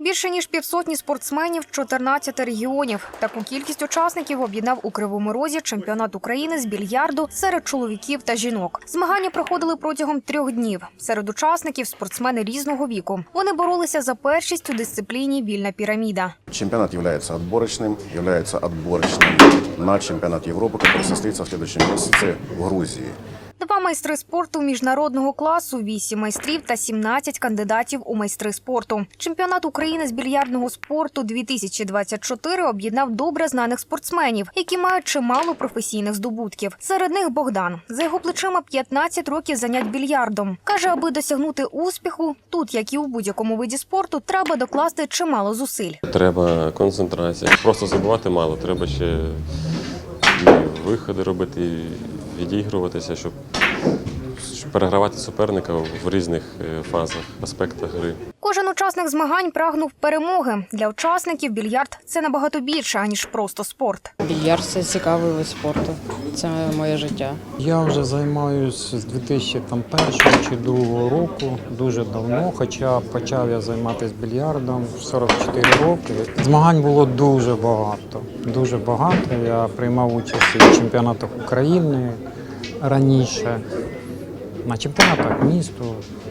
Більше ніж півсотні спортсменів з 14 регіонів. Таку кількість учасників об'єднав у Кривому Розі чемпіонат України з більярду серед чоловіків та жінок. Змагання проходили протягом трьох днів. Серед учасників спортсмени різного віку. Вони боролися за першість у дисципліні вільна піраміда. Чемпионат является отборочным, является отборочным на чемпионат Европы, который состоится в следующем месяце в Грузии. Два майстри спорту міжнародного класу, вісім майстрів та 17 кандидатів у майстри спорту. Чемпіонат України з більярдного спорту 2024 об'єднав добре знаних спортсменів, які мають чимало професійних здобутків. Серед них Богдан за його плечима 15 років занять більярдом. каже, аби досягнути успіху, тут, як і у будь-якому виді спорту, треба докласти чимало зусиль. Треба концентрація. Просто забувати мало, треба ще виходи робити, відігруватися, щоб перегравати суперника в різних е, фазах, аспектах гри. Кожен учасник змагань прагнув перемоги. Для учасників більярд це набагато більше аніж просто спорт. Більярд це цікавий вид спорту. Це моє життя. Я вже займаюся з 2001 чи 2002 року, дуже давно, хоча почав я займатися більярдом в 44 роки. Змагань було дуже багато. Дуже багато. Я приймав участь у чемпіонатах України раніше. На чемпіонатах місту,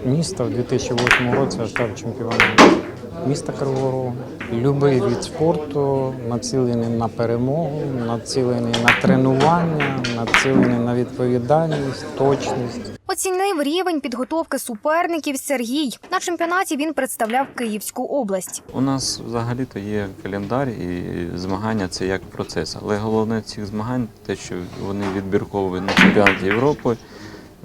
міста в 2008 році я став чемпіоном міста Кривого. Любий від спорту націлений на перемогу, націлений на тренування, націлений на відповідальність, точність. Оцінив рівень підготовки суперників Сергій. На чемпіонаті він представляв Київську область. У нас взагалі-то є календар і змагання це як процес. Але головне цих змагань те, що вони відбіркові на чемпіонат Європи,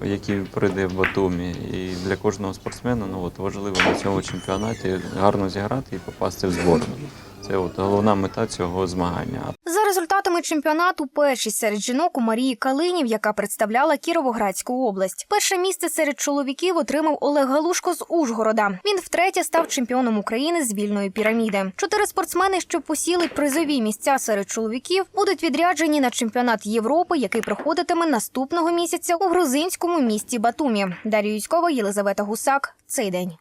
який пройде в Батумі. І для кожного спортсмена ну, от, важливо на цьому чемпіонаті гарно зіграти і попасти в зборну. Це от головна мета цього змагання. За чемпіонату, першість серед жінок у Марії Калинів, яка представляла Кіровоградську область. Перше місце серед чоловіків отримав Олег Галушко з Ужгорода. Він втретє став чемпіоном України з вільної піраміди. Чотири спортсмени, що посіли призові місця серед чоловіків, будуть відряджені на чемпіонат Європи, який проходитиме наступного місяця у грузинському місті Батумі. Дар'я Юськова, Єлизавета Гусак. Цей день.